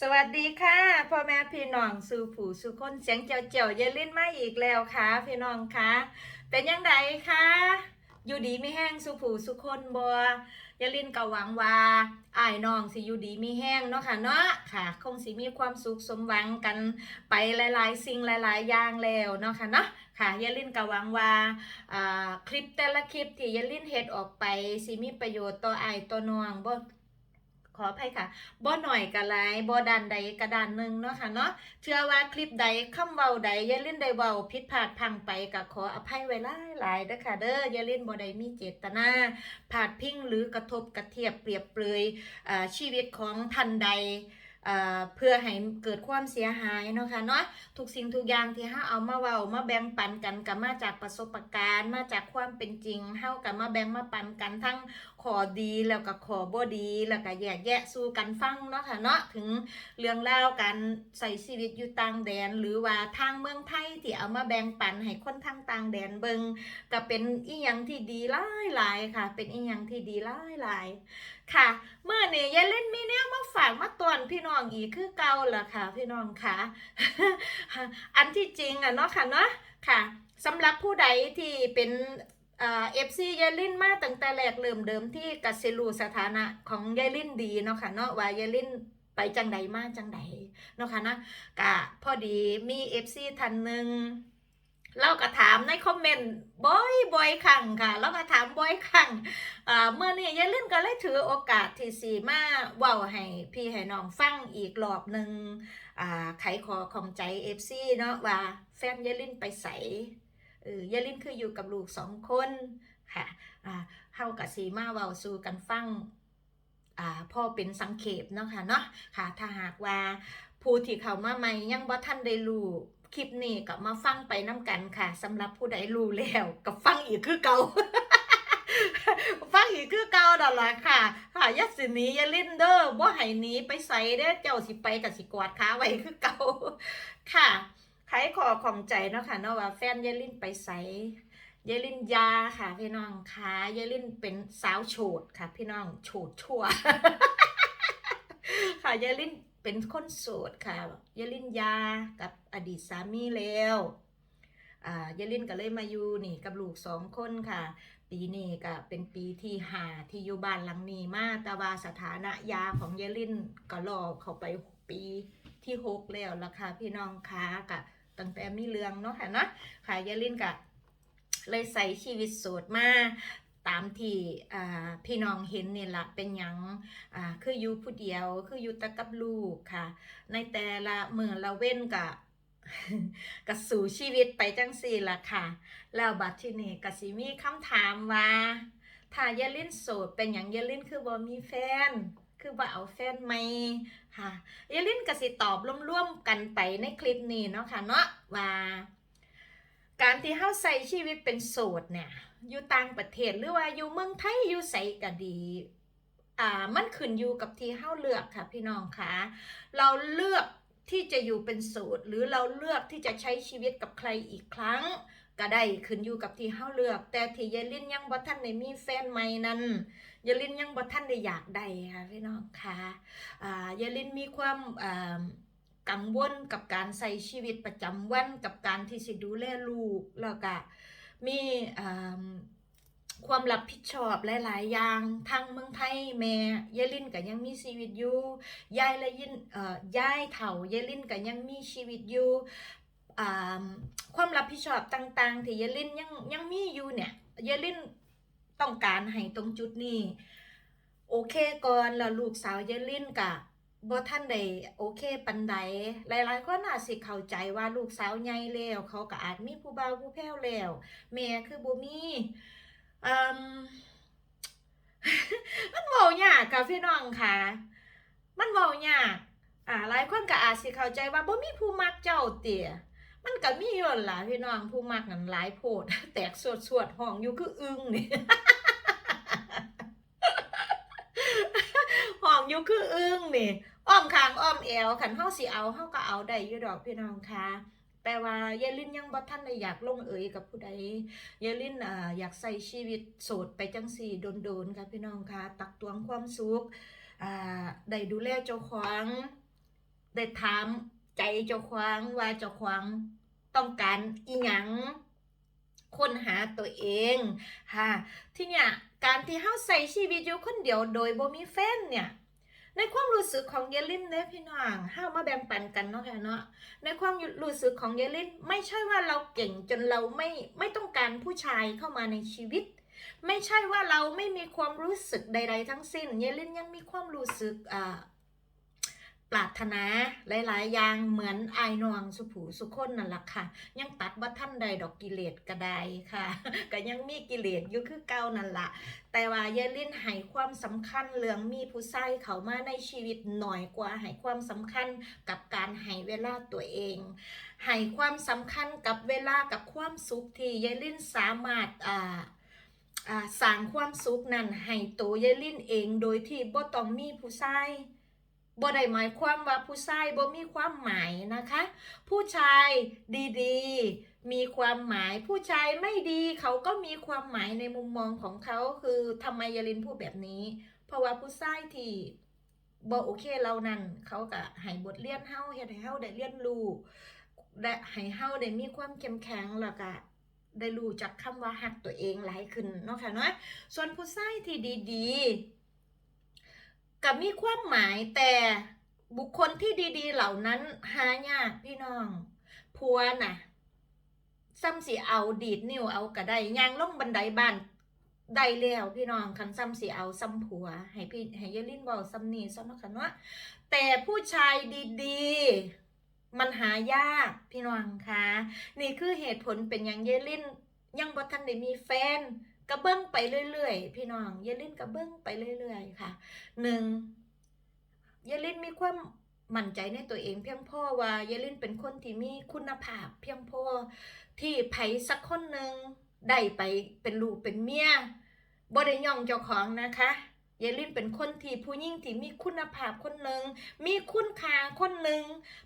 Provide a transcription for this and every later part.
สวัสดีค่ะพ่อแม่พี่น้องสู่ผู้สู่คนเสียงเจียวเจียวเยลินมาอีกแล้วค่ะ พี่น้องคะเป็นยังไงคะอยู่ดีไม่แห้งสู่ผู้สู่คนบัวยายลินก็หวังว่าอ้ายน้องสิอยู่ดีไม่แห้งเนาะค่ะเนาะค่ะคงสิมีความสุขสมหวังกันไปหลาย ๆ สิ่งหลาย ๆ อย่างแล้วเนาะค่ะเนาะค่ะยายลินก็หวังว่าคลิปแต่ละคลิปที่ยายลินเฮ็ดออกไปสิมีประโยชน์ต่ออ้ายต่อน้องบ่ ขออภัยค่ะบ่หน่อยกะหลายบ่ด้านใดกระดานหนึ่งเนาะค่ะเนาะเชื่อว่าคลิปใดคำเว้าใดอย่าลิ้นได้เว้าผิดพลาดพังไปก็ขออภัยไว้หลายหลายๆเด้อค่ะ เด้ออย่าลิ้นบ่ได้มีเจตนาพาดพิงหรือกระทบกระเทียบเปรียบเปรยอ่าชีวิตของท่านใดอ่าเพื่อให้เกิดความเสียหายเนาะค่ะเนาะทุกสิ่งทุกอย่างที่เฮาเอามาเว้ามาแบ่งปันกันก็มาจากประสบการณ์ มาจากความเป็นจริงเฮาก็มาแบ่งมาปันกันทั้ง ขอดีแล้วก็ขอบ่ดีแล้วก็แยกแยะสู่กันฟังเนาะค่ะเนาะถึงเรื่องราการใส่ชีวิตอยู่ต่างแดน หรือว่าทางเมืองไทยที่เอามาแบ่งปันให้คนทางต่างแดนเบิงก็เป็นอีหยังที่ดีหลายหลายค่ะ เป็นอีหยังที่ดีหลายหลายค่ะ เมื่อเนี้ยายเล่นมีแนวมาฝากมาตอนพี่น้องอีกคือเก่าล่ะค่ะ พี่น้องค่ะอันที่จริงอะเนาะค่ะเนาะค่ะสำหรับผู้ใดที่เป็น เอฟซียายลินมาตั้งแต่แรกเริ่มเดิมที่กัสเซลูสถานะของยายลินดีเนาะค่ะเนาะว่ายายลินไปจังใดมาจังใดเนาะค่ะนะกะพอดีมีเอฟซีท่านหนึ่งเราก็ถามในคอมเมนต์บ่อยบ่อยครั้งค่ะเราก็ถามบ่อยครั้งเมื่อนี้ยายลินก็เลยถือโอกาสที่สีมาเว้าให้พี่ให้น้องฟังอีกรอบหนึ่งไขคอของใจเอฟซีเนาะว่าแฟนยายลินไปใส เออยายลินคืออยู่กับลูกสองคนค่ะเฮากับสีมาเว้าสู่กันฟังพ่อเป็นสังเขปเนาะค่ะเนาะค่ะถ้าหากว่าผู้ที่เข้ามาใหม่ยังบ่ทันได้รู้คลิปนี้ก็มาฟังไปน้กันค่ะสำหรับผู้ใดรู้แล้วก็ฟังอีกคือเก่าฟังอีกคือเก่าดอกล่ะค่ะ ค่ะยัดสินีอยาลินเด้อบ่ให้หนีไปใส่เด้อเจ้าสิไปกับสิกวาดขาไว้คือเก่าค่ะ ไขขอของใจเนาะค่ะเนาะว่าแฟนยายลินไปใสยายลินยาค่ะ พี่น้องค่ะยายลินเป็นสาวโฉดค่ะ พี่น้องโฉดชั่ว ค่ะยายลินเป็นคนโสดค่ะยายลินยากับอดีตสามีแล้วอ่ายายลินก็เลยมาอยู่นี่กับลูกสองคนค่ะ ปีนี้ก็เป็นปีที่หาที่อยู่บ้านหลังนี้มาแต่ว่าสถานะยาของยายลินก็รอเข้าไปปีที่หกแล้วล่ะค่ะพี่น้องค่ะกะ ตั้งแต่มีเรื่องเนาะค่ะเนาะค่ะยายลินก็เลยใส่ชีวิตโสดมาตามที่พี่น้องเห็นเนี่ยละเป็นหยังอ่าคืออยู่ผู้เดียว คืออยู่แตะกับลูกค่ะ ในแต่ละเมือละเว้นกะก็สู่ชีวิตไปจังสี่ละค่ะ แล้วบัดที่นี่ก็สิมีคำถามว่า ถ้ายายลินโสดเป็นอย่างยายลินคือบ่มีแฟน คือบ่าเอาแฟนไหมค่ะยาลินก็สิตอบร่วมๆกันไปในคลิปนี้เนาะค่ะเนาะว่า การที่เฮาใส่ชีวิตเป็นโสดเนี่ยอยู่ต่างประเทศหรือว่าอยู่เมืองไทยอยู่ไสก็ดีอ่ามันขึ้นอยู่กับที่เฮาเลือกค่ะพี่น้องค่ะเราเลือกที่จะอยู่เป็นโสดหรือเราเลือกที่จะใช้ชีวิตกับใครอีกครั้ง ก็ได้ขึ้นอยู่กับที่เฮาเลือก แต่ที่ยายลินยังบ่ทันได้มีแฟนใหม่นั้น ยายลินยังบ่ทันได้อยากได้ค่ะพี่น้องค่ะอ่ายายลินมีความอ่ากังวลกับการใช้ชีวิตประจำวันกับการที่สิดูแลลูกแล้วก็มีอ่าความรับผิดชอบหลาย ๆ อย่างทางเมืองไทยแม่ยายลินก็ยังมีชีวิตอยู่ยายและยินเอ่อยายเฒ่ายายลินก็ยังมีชีวิตอยู่อ่าความรับผิดชอบต่าง ๆ ที่ยายลินยังยังมีอยู่เนี่ยยายลิน ต้องการให้ตรงจุดนี้ โอเคก่อนแล้วลูกสาวยายลินกะบ่ท่านไดโอเคปันใดหลายๆคนอาจสิเข้าใจว่าลูกสาวใหญ่แล้วเขาก็อาจมีผู้บ่าวผู้แพ้วแล้วแม่คือบ่มีอืมมันเว้ายากค่ะพี่น้องค่ะ มันเว้ายากอ่าหลายคนก็อาจสิเข้าใจว่าบ่มีผู้มักเจ้าเตี่ย มันก็มีอยู่ล่ะพี่น้องผู้มักนั่นหลายโพด แตกสวดสวดห้องอยู่คืออึ้งนี่ห้องอยู่คืออึ้งนี่อ้อมคางอ้อมแอวคันเฮาสิเอาเฮาก็เอาได้อยู่ดอกพี่น้องค่ะแต่ว่ายายลินยังบ่ทันได้อยากลงเอยกับผู้ใดยายลินอ่าอยากใส่ชีวิตโสดไปจังสี่โดนๆค่ะพี่น้องค่ะ ตักตวงความสุขอ่าได้ดูแลเจ้าของได้ถาม ใจเจ้าของว่าเจ้าของต้องการอีหยังค้นหาตัวเองค่ะที่เนี่ยการที่เฮาใส่ชีวิตอยู่คนเดียวโดยบ่มีแฟนเนี่ยในความรู้สึกของเยลินเนี่ยพี่น้องเฮามาแบ่งปันกันเนาะค่ะเนาะในความรู้สึกของเยลินไม่ใช่ว่าเราเก่งจนเราไม่ไม่ต้องการผู้ชายเข้ามาในชีวิต ไม่ใช่ว่าเราไม่มีความรู้สึกใด ๆ ทั้งสิ้น เยลินยังมีความรู้สึกอ่า ปรารถนาหลาย ๆ อย่างเหมือนไอายนวงสุผูสุคนนั่นแหละค่ะ ยังตัดว่าท่านใดดอกกิเลสก็ไดค่ะ ก็ยังมีกิเลสอยู่คือเก่านั่นละแต่ว่าเยลินให้ความสำคัญเรื่องมีผู้ชายเขามาในชีวิตหน่อยกว่าให้ความสำคัญกับการให้เวลาตัวเองให้ความสำคัญกับเวลากับความสุขที่เยลินสามารถอ่าอ่าสร้างความสุขนั้นให้ตัวยายลินเองโดยที่บ่ต้องมีผู้ชาย บ่ได้หมายความว่าผู้ชายบ่มีความหมายนะคะ ผู้ชายดีๆ มีความหมาย ผู้ชายไม่ดีเขาก็มีความหมายในมุมมองของเขาคือทำไมยาลินพูดแบบนี้ เพราะว่าผู้ชายที่บ่โอเคเรานั่นเขาก็ให้บทเรียนเฮาเฮ็ดให้เฮาได้เรียนรู้และให้เฮาได้มีความเข้มแข็งแล้วก็ได้รู้จักคำว่าหักตัวเองหลายขึ้นเนาะค่ะเนาะส่วนผู้ชายที่ดีๆ กับมีความหมายแต่บุคคลที่ดีๆ เหล่านั้นหายากพี่น้องผัวน่ะซ้ำสิเอาดีดนิ้วเอากระไดยางลงบันไดบ้านได้แล้วพี่น้องคันซ้ำสิเอาซ้ำผัว ให้พี่ให้ยายลินบอกซ้ำนี่ซ้ำนะค่ะเนาะแต่ผู้ชายดีๆ มันหายากพี่น้องคะนี่คือเหตุผลเป็นอย่างเยลินยังบ่ทันได้มีแฟน กระเบิ้องไปเรื่อยๆ พี่น้องเยลินกระเบิ้องไปเรื่อยๆ ค่ะหนึ่งเยลินมีความมั่นใจในตัวเองเพียงพอว่าเยลินเป็นคนที่มีคุณภาพ เพียงพอที่ไผสักคนหนึ่งได้ไปเป็นลูกเป็นเมียบ่ได้ย่องเจ้าของนะคะเยลินเป็นคนที่ผู้หญิงที่มีคุณภาพคนหนึ่งมีคุณค่าคนหนึ่ง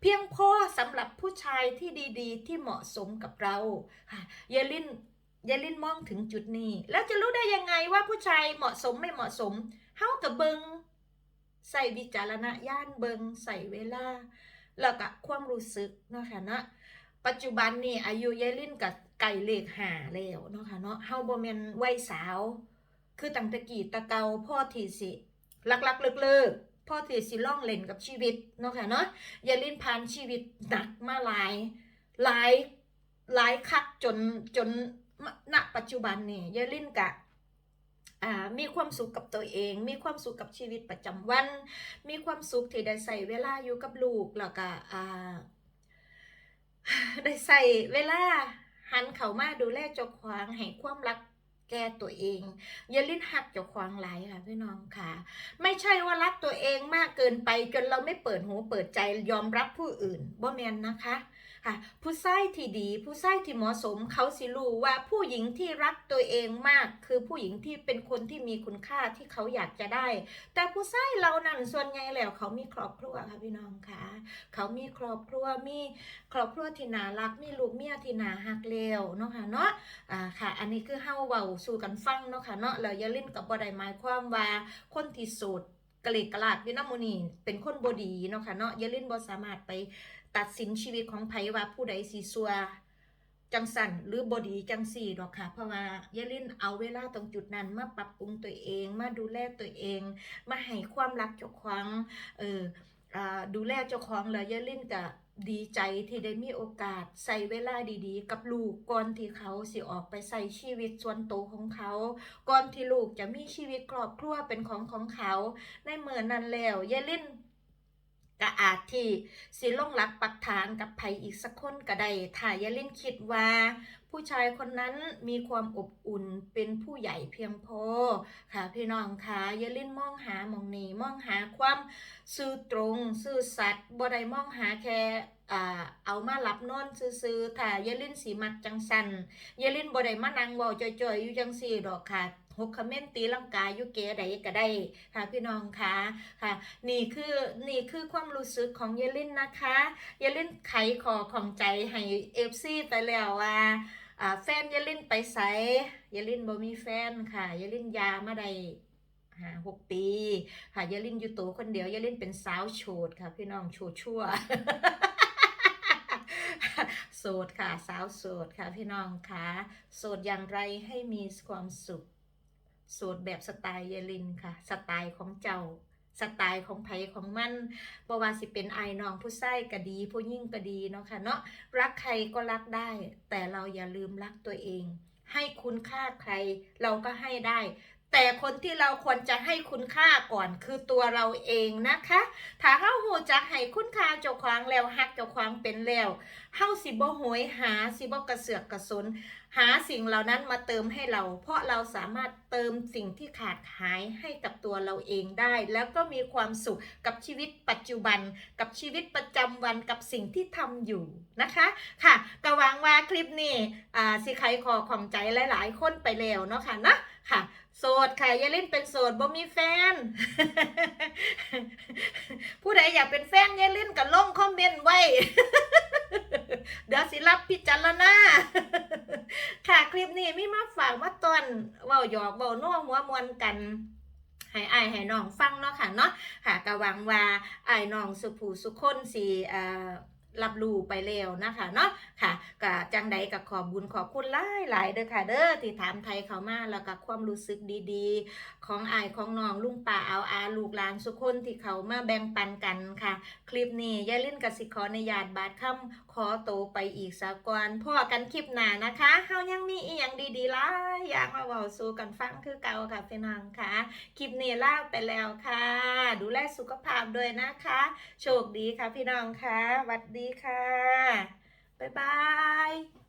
เพียงพอสำหรับผู้ชายที่ดีๆ ที่เหมาะสมกับเราค่ะเยลิน เยลินมองถึงจุดนี้ แล้วจะรู้ได้ยังไงว่าผู้ชายเหมาะสมไม่เหมาะสมเฮากับเบิงใส่วิจารณญาณเบิงใส่เวลา แล้วก็ความรู้สึกเนาะค่ะเนาะปัจจุบันนี่อายุเยลินกับไก่เลขหาแล้วเนาะค่ะเนาะเฮาบ่แม่นวัยสาว คือตั้งต่กี้ตะเกาพ่อทีสิลักๆเลิกๆพ่อทีสิล่องเล่นกับชีวิตเนาะค่ะเนาะยายลินผ่านชีวิตหนักมาหลายหลายหลายคักจนจน ณปัจจุบันนี่ยายลินกะมีความสุขกับตัวเอง มีความสุขกับชีวิตประจำวัน มีความสุขที่ได้ใส่เวลาอยู่กับลูกแล้วก็ได้ใส่เวลาหันเขามาดูแลเจ้าของให้ความรักแก่ตัวเองอย่าลิ้นหักเจ้าของหลายค่ะพี่น้องค่ะ ไม่ใช่ว่ารักตัวเองมากเกินไปจนเราไม่เปิดหูเปิดใจยอมรับผู้อื่นบ่แมนนะคะ ค่ะผู้ชายที่ดีผู้ชายที่เหมาะสมเขาสิรู้ว่าผู้หญิงที่รักตัวเองมาก คือผู้หญิงที่เป็นคนที่มีคุณค่าที่เขาอยากจะได้ แต่ผู้ชายเรานั่นส่วนใหญ่แล้วเขามีครอบครัวค่ะพี่น้องค่ะเขามีครอบครัวมีครอบครัวที่น่ารักมีลูกเมียที่น่าฮักเลวเนาะค่ะเนาะอ่าค่ะ อันนี้คือเฮาเว้าสู่กันฟังเนาะค่ะเนาะแล้วอย่าลิ้นกับบ่ได้หมายความว่าคนที่โสดกะเลกกะลาดอยู่นำมูนีเป็นคนบดีเนาะค่ะเนาะอย่าลิ้นบ่สามารถไป ตัดสินชีวิตของไผว่าผู้ใดสิซัวจังสันหรือบอดีจังสี่ดอกค่ะ เพราะว่าย่าลินเอาเวลาตรงจุดนั้นมาปรับปรุงตัวเอง มาดูแลตัวเอง มาให้ความรักเจ้าของเอออดูแลเจ้าของแล้วย่าลินก็ดีใจที่ได้มีโอกาสใส่เวลาดีๆ กับลูกก่อนที่เขาสิออกไปใส่ชีวิตส่วนตัวของเขา ก่อนที่ลูกจะมีชีวิตครอบครัวเป็นของของเขา ในเมื่อนั้นแล้วยายลิน ก็อาจที่สิลงหลักปักฐานกับไผอีกสักคนก็ได้ถ้ายายลินคิดว่า ผู้ชายคนนั้นมีความอบอุ่นเป็นผู้ใหญ่เพียงพอค่ะพี่น้องค่ะยายลินมองหามองนี้มองหาความซื่อตรงซื่อสัตย์บ่ได้มองหาแค่เอามารับนอนซื่อๆถ้ายายลินสีมักจังสันยายลินบ่ได้มานั่งเว้าจ่อยๆอยู่จังซี่ดอกค่ะ หกคอมเมนต์ตีลังกาอยู่เก๋ใดก็ได้ค่ะพี่น้องคะค่ะ นี่คือนี่คือความรู้สึกของยายลินนะคะยายลินไขขอของใจให้เอฟซีไปแล้วว่าอ่าแฟนยายลินไปไสยายลินบ่มีแฟนค่ะยายลินยามาได้ห้าหกปี ค่ะยายลินอยู่โตคนเดียวยายลินเป็นสาวโฉดค่ะ พี่น้องโฉดชั่วโสดค่ะ สาวโสดค่ะ พี่น้องค่ะโสดอย่างไรให้มีความสุข โสดแบบสไตล์ยายลินค่ะ สไตล์ของเจ้า สไตล์ของไผของมันบ่ว่าสิเป็นไอายน้องผู้ใส่ก็ดี ผู้ยิ่งก็ดีเนาะค่ะเนาะรักใครก็รักได้ แต่เราอย่าลืมรักตัวเอง ให้คุณค่าใครเราก็ให้ได้แต่คนที่เราควรจะให้คุณค่าก่อนคือตัวเราเองนะคะ ถ้าเฮาหูจักให้คุณค่าเจ้าของแล้วฮักเจ้าของเป็นแล้วเฮาสิบ่โหยหาสิบ่กระเสือกกระสน หาสิ่งเหล่านั้นมาเติมให้เรา เพราะเราสามารถเติมสิ่งที่ขาดหายให้กับตัวเราเองได้ แล้วก็มีความสุขกับชีวิตปัจจุบัน กับชีวิตประจำวันกับสิ่งที่ทำอยู่นะคะค่ะก็หวังว่าคลิปนี้อ่าสิใครขอของใจหลาย ๆ คนไปแล้วเนาะค่ะนะค่ะโสดค่ะยาเล่นเป็นโสดบ่มีแฟน ผู้ใดอยากเป็นแฟนยาเล่นกับลงคอมเมนต์ไว้ เดี๋ยวสิรับพิจารณาค่ะคลิปนี้มีมาฝากมาตอนเว้าหยอกเว้านัวหัวมวนกันให้อายให้น้องฟังเนาะค่ะเนาะค่ะกะหวังว่าอายน้องสุผูสุคนสีอ่า รับรู้ไปแล้วนะคะเนาะค่ะก็จังใดก็ขอบบุญขอบคุณหลายหลายเด้อค่ะ เด้อที่ถามไทยเขามาแล้วก็ความรู้สึกดีๆ ของอายของน้องลุงป่าเอาอาลูกหลานสุคนที่เขามาแบ่งปันกันค่ะ คลิปนี้ยายลิ่นกับสิขอในญาตบาทคำขอโตไปอีกสักก่อนพ่อกันคลิปหน้านะคะเฮายังมีอีหยังดีๆหลายอย่างมาเว้าสู่กันฟังคือเก่าค่ะพี่น้องค่ะคลิปนี้ลาไปแล้วค่ะ ดูแลสุขภาพด้วยนะคะ โชคดีค่ะพี่น้องค่ะวัสดีค่ะ บ๊ายบาย